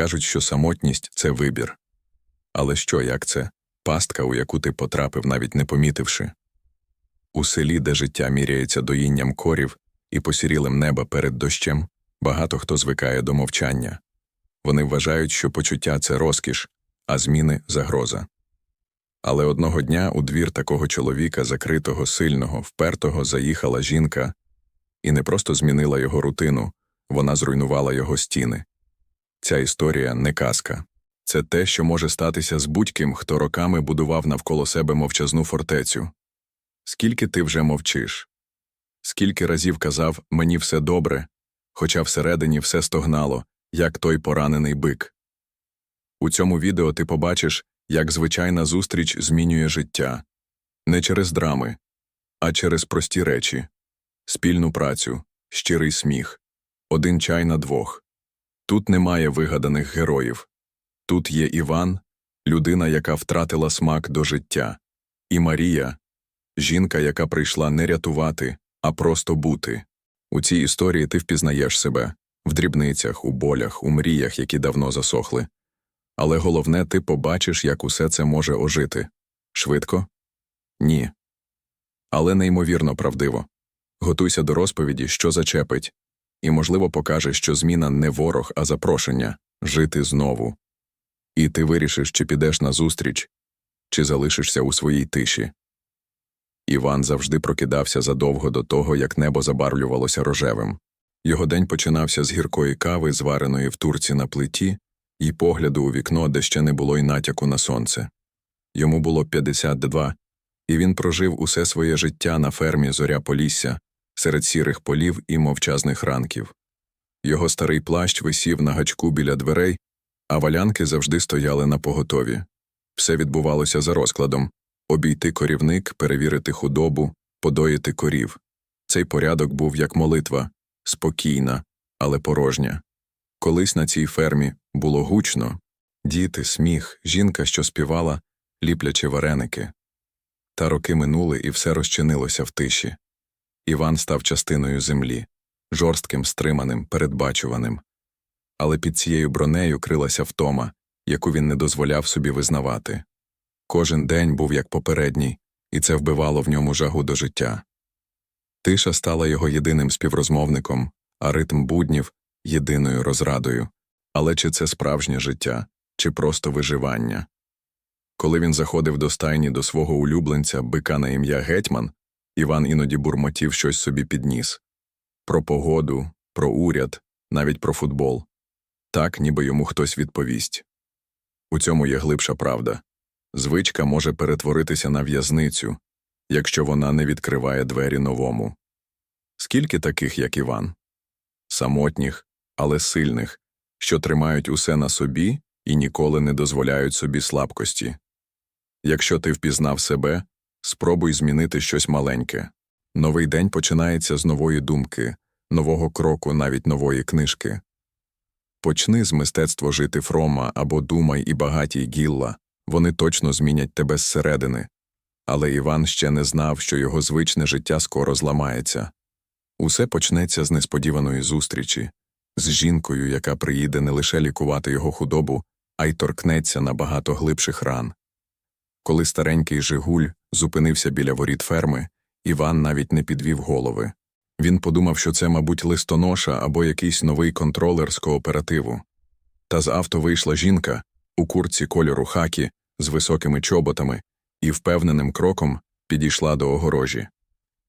Кажуть, що самотність це вибір. Але що, як це? Пастка, у яку ти потрапив, навіть не помітивши. У селі, де життя міряється доїнням корів і посірілим неба перед дощем, багато хто звикає до мовчання. Вони вважають, що почуття це розкіш, а зміни загроза. Але одного дня у двір такого чоловіка, закритого, сильного, впертого, заїхала жінка і не просто змінила його рутину, вона зруйнувала його стіни. Ця історія не казка. Це те, що може статися з будь-ким, хто роками будував навколо себе мовчазну фортецю. Скільки ти вже мовчиш? Скільки разів казав мені все добре, хоча всередині все стогнало, як той поранений бик. У цьому відео ти побачиш, як звичайна зустріч змінює життя не через драми, а через прості речі спільну працю, щирий сміх, один чай на двох. Тут немає вигаданих героїв. Тут є Іван, людина, яка втратила смак до життя, і Марія, жінка, яка прийшла не рятувати, а просто бути. У цій історії ти впізнаєш себе в дрібницях, у болях, у мріях, які давно засохли. Але головне, ти побачиш, як усе це може ожити. Швидко? Ні. Але неймовірно правдиво. Готуйся до розповіді, що зачепить, і, можливо, покаже, що зміна не ворог, а запрошення жити знову. І ти вирішиш, чи підеш на зустріч, чи залишишся у своїй тиші. Іван завжди прокидався задовго до того, як небо забарвлювалося рожевим. Його день починався з гіркої кави, звареної в турці на плиті, і погляду у вікно, де ще не було й натяку на сонце. Йому було 52, і він прожив усе своє життя на фермі зоря Полісся, серед сірих полів і мовчазних ранків. Його старий плащ висів на гачку біля дверей, а валянки завжди стояли на поготові. Все відбувалося за розкладом обійти корівник, перевірити худобу, подоїти корів. Цей порядок був як молитва спокійна, але порожня. Колись на цій фермі було гучно діти, сміх, жінка, що співала, ліплячи вареники. Та роки минули, і все розчинилося в тиші. Іван став частиною землі, жорстким, стриманим, передбачуваним. Але під цією бронею крилася втома, яку він не дозволяв собі визнавати. Кожен день був як попередній, і це вбивало в ньому жагу до життя. Тиша стала його єдиним співрозмовником, а ритм буднів єдиною розрадою. Але чи це справжнє життя, чи просто виживання? Коли він заходив до стайні до свого улюбленця, бика на ім'я Гетьман, Іван іноді бурмотів щось собі підніс про погоду, про уряд, навіть про футбол так, ніби йому хтось відповість. У цьому є глибша правда звичка може перетворитися на в'язницю, якщо вона не відкриває двері новому. Скільки таких, як Іван? Самотніх, але сильних, що тримають усе на собі і ніколи не дозволяють собі слабкості. Якщо ти впізнав себе, спробуй змінити щось маленьке. Новий день починається з нової думки, нового кроку, навіть нової книжки. Почни з мистецтво жити Фрома або Думай і багатій Гілла, вони точно змінять тебе зсередини. Але Іван ще не знав, що його звичне життя скоро зламається. Усе почнеться з несподіваної зустрічі, з жінкою, яка приїде не лише лікувати його худобу, а й торкнеться на багато глибших ран. Коли старенький Жигуль зупинився біля воріт ферми, Іван навіть не підвів голови. Він подумав, що це, мабуть, листоноша або якийсь новий контролер з кооперативу. Та з авто вийшла жінка у курці кольору хакі з високими чоботами і впевненим кроком підійшла до огорожі.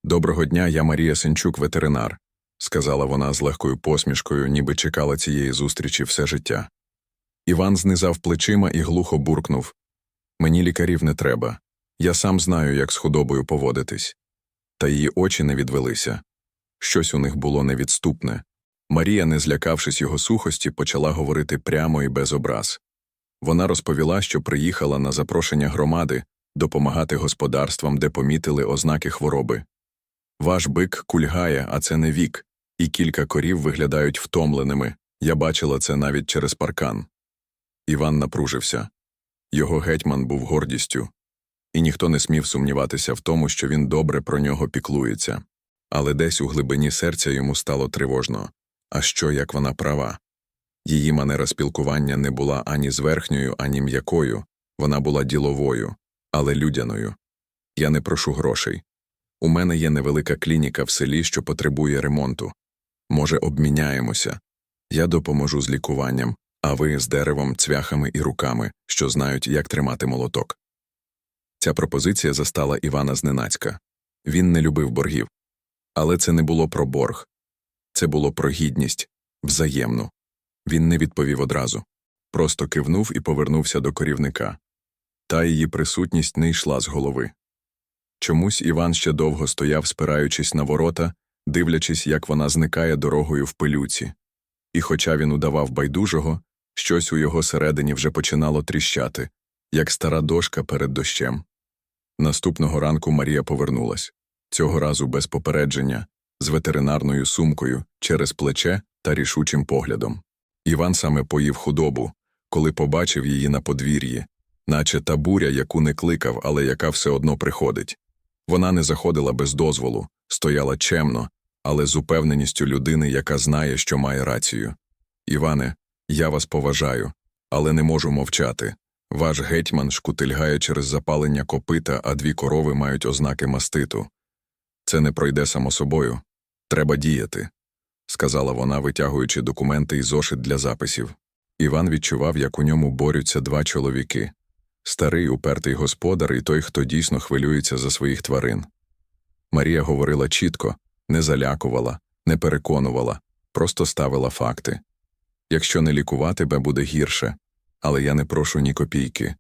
Доброго дня, я Марія Сенчук, ветеринар, сказала вона з легкою посмішкою, ніби чекала цієї зустрічі все життя. Іван знизав плечима і глухо буркнув Мені лікарів не треба. Я сам знаю, як з худобою поводитись. Та її очі не відвелися. Щось у них було невідступне. Марія, не злякавшись його сухості, почала говорити прямо і без образ. Вона розповіла, що приїхала на запрошення громади допомагати господарствам, де помітили ознаки хвороби. Ваш бик кульгає, а це не вік, і кілька корів виглядають втомленими. Я бачила це навіть через паркан. Іван напружився. Його гетьман був гордістю, і ніхто не смів сумніватися в тому, що він добре про нього піклується. Але десь у глибині серця йому стало тривожно. А що, як вона права? Її манера спілкування не була ані зверхньою, ані м'якою, вона була діловою, але людяною. Я не прошу грошей. У мене є невелика клініка в селі, що потребує ремонту. Може, обміняємося. Я допоможу з лікуванням, а ви з деревом, цвяхами і руками, що знають, як тримати молоток. Ця пропозиція застала Івана зненацька. Він не любив боргів. Але це не було про борг. Це було про гідність, взаємну. Він не відповів одразу. Просто кивнув і повернувся до корівника. Та її присутність не йшла з голови. Чомусь Іван ще довго стояв, спираючись на ворота, дивлячись, як вона зникає дорогою в пилюці. І хоча він удавав байдужого, щось у його середині вже починало тріщати, як стара дошка перед дощем. Наступного ранку Марія повернулась, цього разу без попередження, з ветеринарною сумкою, через плече та рішучим поглядом. Іван саме поїв худобу, коли побачив її на подвір'ї, наче та буря, яку не кликав, але яка все одно приходить. Вона не заходила без дозволу, стояла чемно, але з упевненістю людини, яка знає, що має рацію. Іване, я вас поважаю, але не можу мовчати. Ваш гетьман шкутильгає через запалення копита, а дві корови мають ознаки маститу. Це не пройде само собою. Треба діяти, сказала вона, витягуючи документи і зошит для записів. Іван відчував, як у ньому борються два чоловіки старий упертий господар і той, хто дійсно хвилюється за своїх тварин. Марія говорила чітко, не залякувала, не переконувала, просто ставила факти. Якщо не лікувати, тебе буде гірше, але я не прошу ні копійки.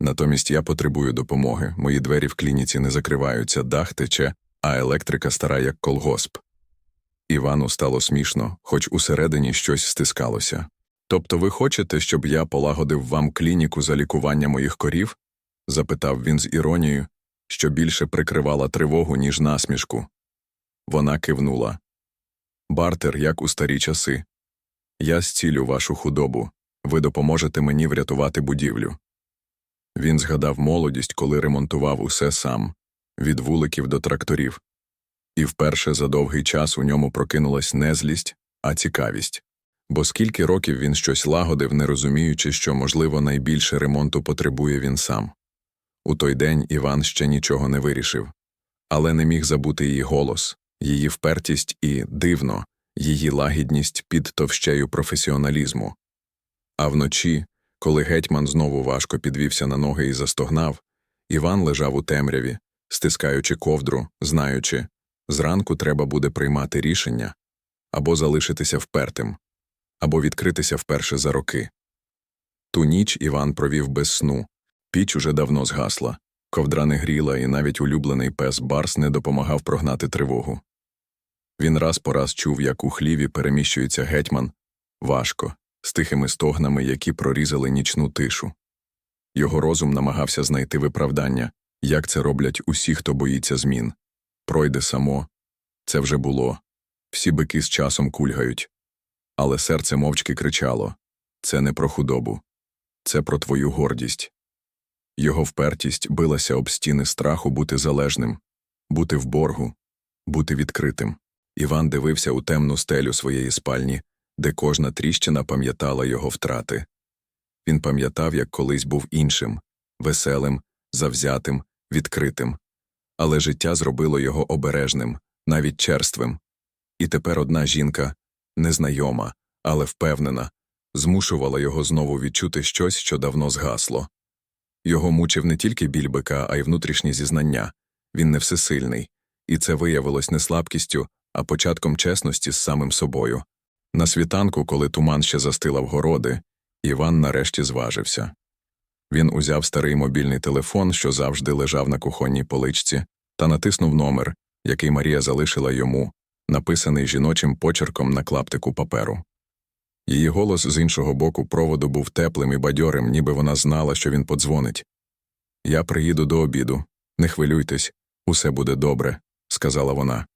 Натомість я потребую допомоги, мої двері в клініці не закриваються, дах тече, а електрика стара, як колгосп. Івану стало смішно, хоч усередині щось стискалося. Тобто ви хочете, щоб я полагодив вам клініку за лікування моїх корів? запитав він з іронією, що більше прикривала тривогу, ніж насмішку. Вона кивнула. Бартер, як у старі часи. Я зцілю вашу худобу, ви допоможете мені врятувати будівлю. Він згадав молодість, коли ремонтував усе сам, від вуликів до тракторів. І вперше за довгий час у ньому прокинулась не злість, а цікавість. Бо скільки років він щось лагодив, не розуміючи, що, можливо, найбільше ремонту потребує він сам. У той день Іван ще нічого не вирішив, але не міг забути її голос, її впертість і, дивно, її лагідність під товщею професіоналізму. А вночі, коли гетьман знову важко підвівся на ноги і застогнав, Іван лежав у темряві, стискаючи ковдру, знаючи, зранку треба буде приймати рішення або залишитися впертим, або відкритися вперше за роки. Ту ніч Іван провів без сну, піч уже давно згасла, ковдра не гріла, і навіть улюблений пес Барс не допомагав прогнати тривогу. Він раз по раз чув, як у хліві переміщується гетьман важко, з тихими стогнами, які прорізали нічну тишу. Його розум намагався знайти виправдання, як це роблять усі, хто боїться змін. Пройде само. Це вже було. Всі бики з часом кульгають. Але серце мовчки кричало це не про худобу, це про твою гордість. Його впертість билася об стіни страху бути залежним, бути в боргу, бути відкритим. Іван дивився у темну стелю своєї спальні, де кожна тріщина пам'ятала його втрати. Він пам'ятав, як колись був іншим, веселим, завзятим, відкритим. Але життя зробило його обережним, навіть черствим. І тепер одна жінка, незнайома, але впевнена, змушувала його знову відчути щось, що давно згасло. Його мучив не тільки біль бика, а й внутрішні зізнання він не всесильний, і це виявилось не слабкістю, а початком чесності з самим собою. На світанку, коли туман ще застилав городи, Іван нарешті зважився. Він узяв старий мобільний телефон, що завжди лежав на кухонній поличці, та натиснув номер, який Марія залишила йому, написаний жіночим почерком на клаптику паперу. Її голос з іншого боку проводу був теплим і бадьорим, ніби вона знала, що він подзвонить. Я приїду до обіду. Не хвилюйтесь, усе буде добре, сказала вона.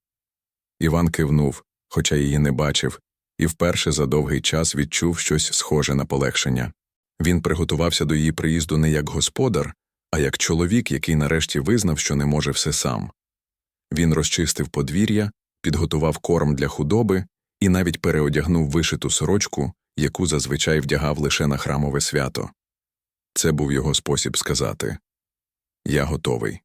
Іван кивнув, хоча її не бачив, і вперше за довгий час відчув щось схоже на полегшення. Він приготувався до її приїзду не як господар, а як чоловік, який нарешті визнав, що не може все сам. Він розчистив подвір'я, підготував корм для худоби і навіть переодягнув вишиту сорочку, яку зазвичай вдягав лише на храмове свято. Це був його спосіб сказати Я готовий.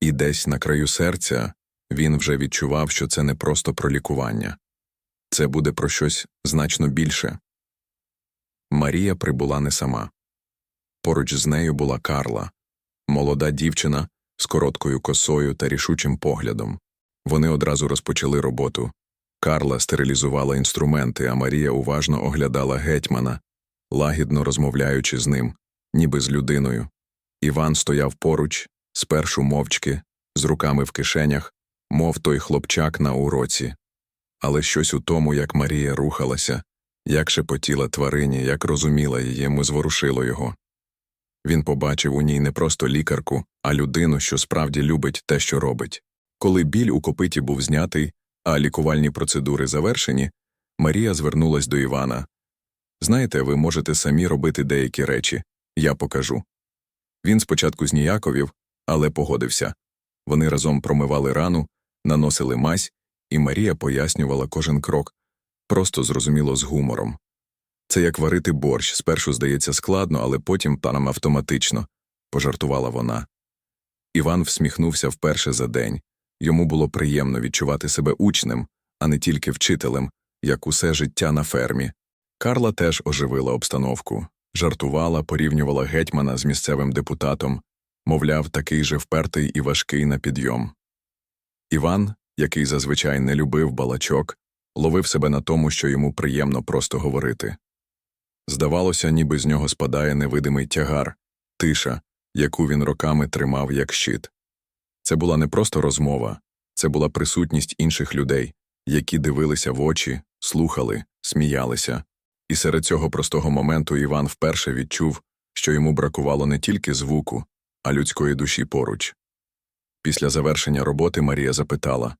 І десь на краю серця він вже відчував, що це не просто про лікування, це буде про щось значно більше. Марія прибула не сама. Поруч з нею була Карла, молода дівчина з короткою косою та рішучим поглядом. Вони одразу розпочали роботу. Карла стерилізувала інструменти, а Марія уважно оглядала гетьмана, лагідно розмовляючи з ним, ніби з людиною. Іван стояв поруч, спершу мовчки, з руками в кишенях, мов той хлопчак на уроці. Але щось у тому, як Марія рухалася, як шепотіла тварині, як розуміла її, йому зворушило його. Він побачив у ній не просто лікарку, а людину, що справді любить те, що робить. Коли біль у копиті був знятий, а лікувальні процедури завершені, Марія звернулась до Івана. Знаєте, ви можете самі робити деякі речі, я покажу. Він спочатку зніяковів, але погодився. Вони разом промивали рану, наносили мазь, і Марія пояснювала кожен крок, просто зрозуміло з гумором. Це як варити борщ, спершу здається складно, але потім танам автоматично, пожартувала вона. Іван всміхнувся вперше за день. Йому було приємно відчувати себе учнем, а не тільки вчителем, як усе життя на фермі. Карла теж оживила обстановку, жартувала, порівнювала гетьмана з місцевим депутатом, мовляв, такий же впертий і важкий на підйом. Іван, який зазвичай не любив балачок, ловив себе на тому, що йому приємно просто говорити. Здавалося, ніби з нього спадає невидимий тягар, тиша, яку він роками тримав як щит. Це була не просто розмова, це була присутність інших людей, які дивилися в очі, слухали, сміялися. І серед цього простого моменту Іван вперше відчув, що йому бракувало не тільки звуку, а людської душі поруч. Після завершення роботи Марія запитала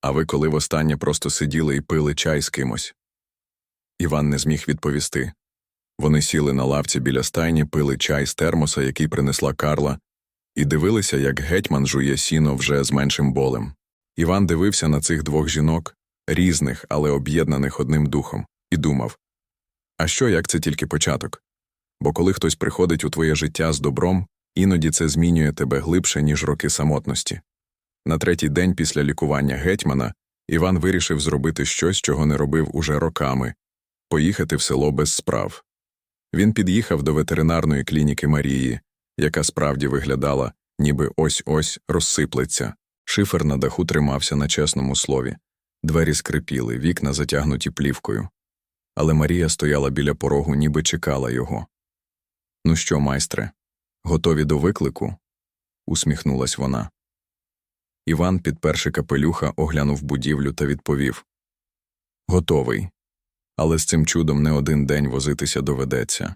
А ви коли востаннє просто сиділи і пили чай з кимось? Іван не зміг відповісти. Вони сіли на лавці біля стайні, пили чай з термоса, який принесла Карла, і дивилися, як гетьман жує сіно вже з меншим болем. Іван дивився на цих двох жінок, різних, але об'єднаних одним духом, і думав а що, як це тільки початок? Бо коли хтось приходить у твоє життя з добром, іноді це змінює тебе глибше, ніж роки самотності. На третій день після лікування гетьмана Іван вирішив зробити щось, чого не робив уже роками поїхати в село без справ. Він під'їхав до ветеринарної клініки Марії, яка справді виглядала, ніби ось ось розсиплеться. Шифер на даху тримався на чесному слові. Двері скрипіли, вікна затягнуті плівкою. Але Марія стояла біля порогу, ніби чекала його. Ну що, майстре, готові до виклику? усміхнулась вона. Іван, підперши капелюха, оглянув будівлю та відповів Готовий. Але з цим чудом не один день возитися доведеться.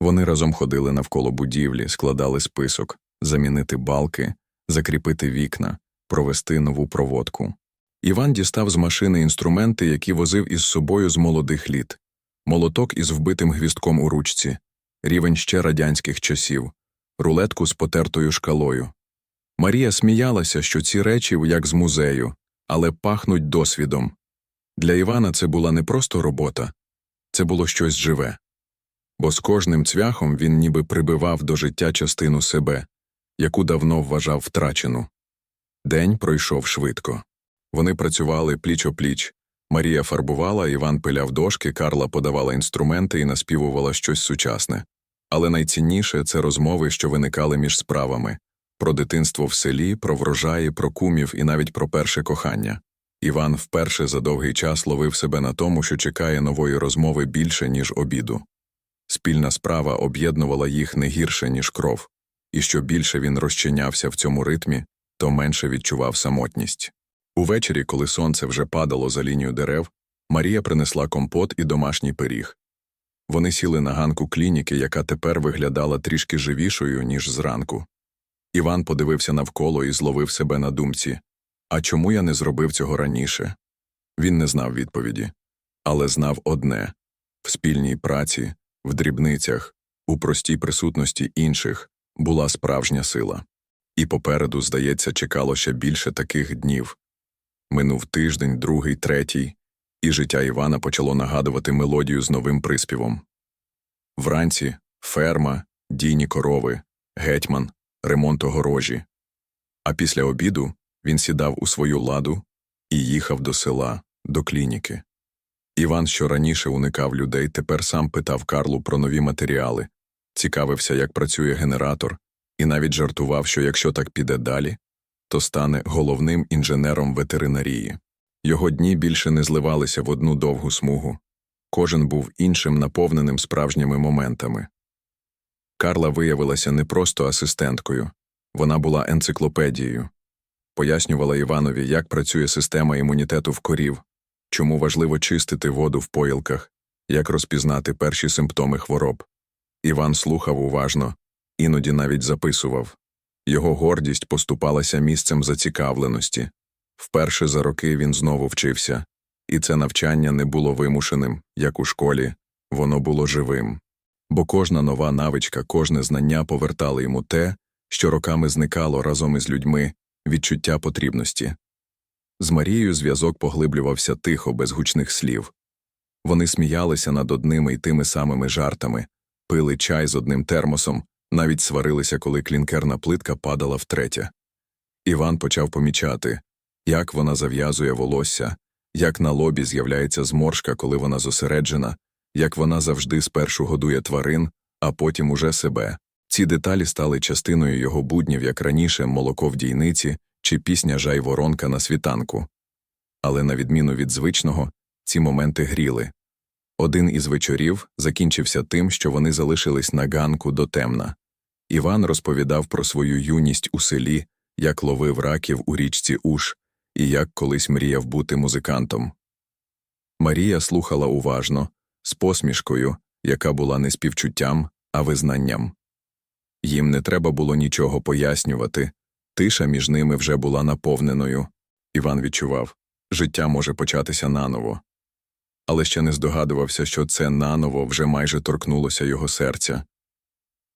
Вони разом ходили навколо будівлі, складали список замінити балки, закріпити вікна, провести нову проводку. Іван дістав з машини інструменти, які возив із собою з молодих літ молоток із вбитим гвістком у ручці, рівень ще радянських часів, рулетку з потертою шкалою. Марія сміялася, що ці речі, як з музею, але пахнуть досвідом. Для Івана це була не просто робота, це було щось живе. Бо з кожним цвяхом він ніби прибивав до життя частину себе, яку давно вважав втрачену. День пройшов швидко. Вони працювали пліч опліч. Марія фарбувала, Іван пиляв дошки, Карла подавала інструменти і наспівувала щось сучасне. Але найцінніше це розмови, що виникали між справами про дитинство в селі, про врожаї, про кумів і навіть про перше кохання. Іван вперше за довгий час ловив себе на тому, що чекає нової розмови більше, ніж обіду. Спільна справа об'єднувала їх не гірше, ніж кров, і що більше він розчинявся в цьому ритмі, то менше відчував самотність. Увечері, коли сонце вже падало за лінію дерев, Марія принесла компот і домашній пиріг. Вони сіли на ганку клініки, яка тепер виглядала трішки живішою, ніж зранку. Іван подивився навколо і зловив себе на думці А чому я не зробив цього раніше? Він не знав відповіді, але знав одне в спільній праці, в дрібницях, у простій присутності інших була справжня сила. І попереду, здається, чекало ще більше таких днів. Минув тиждень, другий, третій. І життя Івана почало нагадувати мелодію з новим приспівом. Вранці ферма, дійні корови, гетьман, ремонт огорожі. А після обіду він сідав у свою ладу і їхав до села, до клініки. Іван, що раніше уникав людей, тепер сам питав Карлу про нові матеріали, цікавився, як працює генератор, і навіть жартував, що якщо так піде далі, то стане головним інженером ветеринарії. Його дні більше не зливалися в одну довгу смугу. Кожен був іншим, наповненим справжніми моментами. Карла виявилася не просто асистенткою, вона була енциклопедією. Пояснювала Іванові, як працює система імунітету в корів, чому важливо чистити воду в поїлках, як розпізнати перші симптоми хвороб. Іван слухав уважно, іноді навіть записував. Його гордість поступалася місцем зацікавленості. Вперше за роки він знову вчився, і це навчання не було вимушеним, як у школі, воно було живим. Бо кожна нова навичка, кожне знання повертали йому те, що роками зникало разом із людьми, відчуття потрібності. З Марією зв'язок поглиблювався тихо, без гучних слів. Вони сміялися над одними й тими самими жартами, пили чай з одним термосом, навіть сварилися, коли клінкерна плитка падала втретє. Іван почав помічати, як вона зав'язує волосся, як на лобі з'являється зморшка, коли вона зосереджена, як вона завжди спершу годує тварин, а потім уже себе. Ці деталі стали частиною його буднів, як раніше молоко в дійниці чи пісня жай-воронка на світанку. Але, на відміну від звичного, ці моменти гріли. Один із вечорів закінчився тим, що вони залишились на ганку до темна. Іван розповідав про свою юність у селі, як ловив раків у річці Уш і як колись мріяв бути музикантом. Марія слухала уважно, з посмішкою, яка була не співчуттям, а визнанням. Їм не треба було нічого пояснювати, тиша між ними вже була наповненою. Іван відчував життя може початися наново. Але ще не здогадувався, що це наново вже майже торкнулося його серця.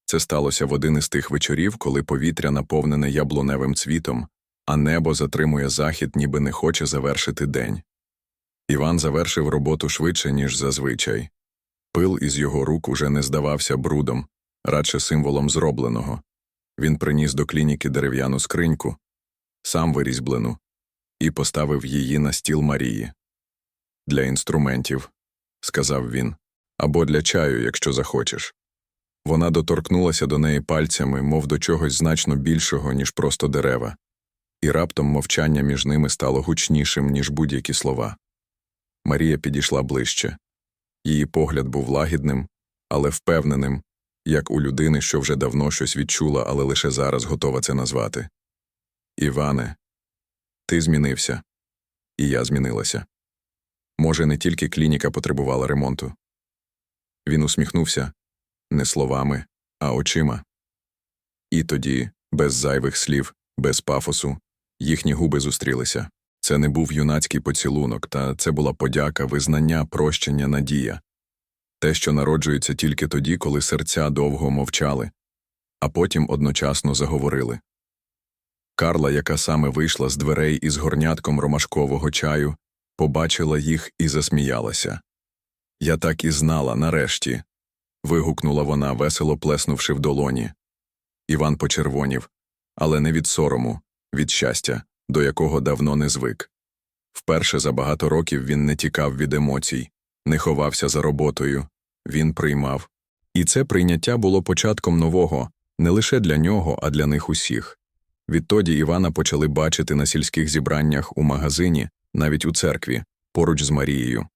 Це сталося в один із тих вечорів, коли повітря наповнене яблуневим цвітом, а небо затримує захід, ніби не хоче завершити день. Іван завершив роботу швидше, ніж зазвичай. Пил із його рук уже не здавався брудом, радше символом зробленого. Він приніс до клініки дерев'яну скриньку, сам вирізьблену, і поставив її на стіл Марії. Для інструментів, сказав він, або для чаю, якщо захочеш. Вона доторкнулася до неї пальцями, мов до чогось значно більшого, ніж просто дерева, і раптом мовчання між ними стало гучнішим, ніж будь-які слова. Марія підійшла ближче. Її погляд був лагідним, але впевненим, як у людини, що вже давно щось відчула, але лише зараз готова це назвати. Іване, ти змінився, і я змінилася. Може, не тільки клініка потребувала ремонту. Він усміхнувся не словами, а очима. І тоді, без зайвих слів, без пафосу, їхні губи зустрілися. Це не був юнацький поцілунок, та це була подяка, визнання, прощення, надія те, що народжується тільки тоді, коли серця довго мовчали, а потім одночасно заговорили. Карла, яка саме вийшла з дверей із горнятком ромашкового чаю, побачила їх і засміялася. Я так і знала, нарешті. вигукнула вона, весело плеснувши в долоні. Іван почервонів, але не від сорому, від щастя, до якого давно не звик. Вперше за багато років він не тікав від емоцій, не ховався за роботою, він приймав. І це прийняття було початком нового не лише для нього, а для них усіх. Відтоді Івана почали бачити на сільських зібраннях у магазині, навіть у церкві, поруч з Марією.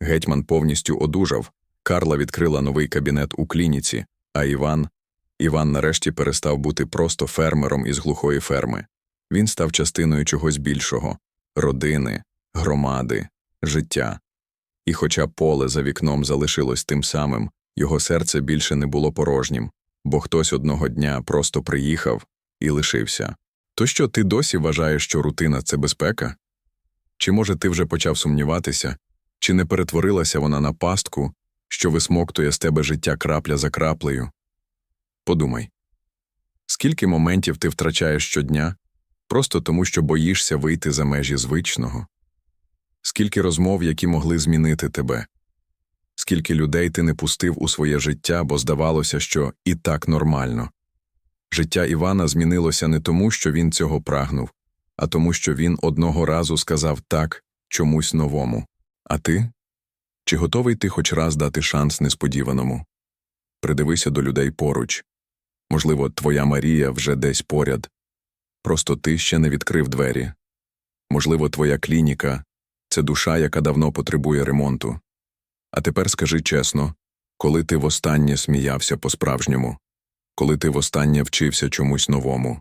Гетьман повністю одужав, Карла відкрила новий кабінет у клініці, а Іван. Іван нарешті перестав бути просто фермером із глухої ферми. Він став частиною чогось більшого родини, громади, життя. І хоча поле за вікном залишилось тим самим, його серце більше не було порожнім, бо хтось одного дня просто приїхав і лишився. То що ти досі вважаєш, що рутина це безпека? Чи, може, ти вже почав сумніватися, чи не перетворилася вона на пастку, що висмоктує з тебе життя крапля за краплею? Подумай скільки моментів ти втрачаєш щодня, просто тому що боїшся вийти за межі звичного? Скільки розмов, які могли змінити тебе? Скільки людей ти не пустив у своє життя, бо здавалося, що і так нормально. Життя Івана змінилося не тому, що він цього прагнув, а тому, що він одного разу сказав так чомусь новому. А ти? Чи готовий ти хоч раз дати шанс несподіваному? Придивися до людей поруч. Можливо, твоя Марія вже десь поряд. Просто ти ще не відкрив двері. Можливо, твоя клініка це душа, яка давно потребує ремонту. А тепер скажи чесно, коли ти востаннє сміявся по-справжньому, коли ти востаннє вчився чомусь новому,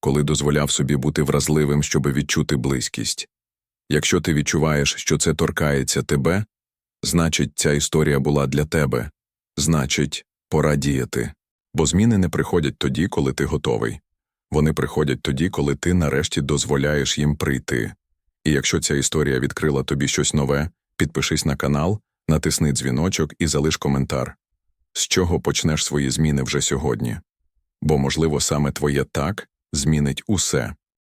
коли дозволяв собі бути вразливим, щоби відчути близькість. Якщо ти відчуваєш, що це торкається тебе, значить, ця історія була для тебе, значить, пора діяти. Бо зміни не приходять тоді, коли ти готовий. Вони приходять тоді, коли ти нарешті дозволяєш їм прийти. І якщо ця історія відкрила тобі щось нове, підпишись на канал, натисни дзвіночок і залиш коментар. З чого почнеш свої зміни вже сьогодні? Бо, можливо, саме твоє так змінить усе.